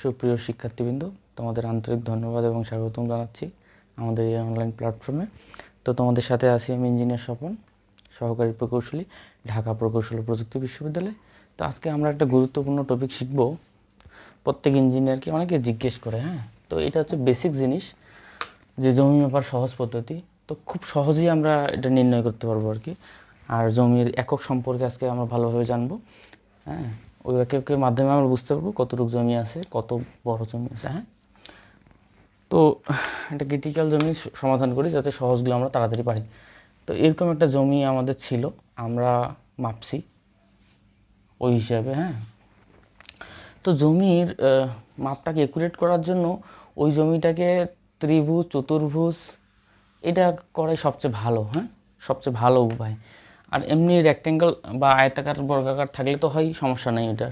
সুপ্রিয় শিক্ষার্থীবৃন্দ, তোমাদের আন্তরিক ধন্যবাদ এবং স্বাগতম জানাচ্ছি আমাদের এই অনলাইন প্ল্যাটফর্মে তো তোমাদের সাথে আছি আমি ইঞ্জিনিয়ার স্বপন, সহকারী প্রকৌশলী, ঢাকা প্রকৌশল প্রযুক্তি বিশ্ববিদ্যালয়। তো আজকে আমরা একটা গুরুত্বপূর্ণ টপিক শিখব। প্রত্যেক ইঞ্জিনিয়ারকে অনেকে জিজ্ঞেস করে হ্যাঁ? তো এটা হচ্ছে বেসিক জিনিস, যে জমি মাপার সহজ পদ্ধতি। তো খুব সহজেই আমরা এটা নির্ণয় করতে পারব আর কি। আর জমির একক সম্পর্কে আজকে আমরা ভালোভাবে জানব হ্যাঁ? ওই এককের মাধ্যমে আমরা বুঝতে পারব কতটুকু জমি আছে, কত বড় জমি আছে হ্যাঁ? তো একটা ক্রিটিক্যাল জমি সমাধান করি যাতে সহজগুলো আমরা তাড়াতাড়ি পারি। তো এরকম একটা জমি আমাদের ছিল, আমরা মাপছি ওই হিসাবে হ্যাঁ? তো জমির মাপটাকে একুরেট করার জন্য ওই জমিটাকে ত্রিভুজ, চতুর্ভুজ, এটা করাই সবচেয়ে ভালো হ্যাঁ? সবচেয়ে ভালো উপায়। আর এমনি রেক্ট্যাঙ্গেল বা আয়তাকার বর্গাকার থাকলে তো হয় সমস্যা নেই এটা।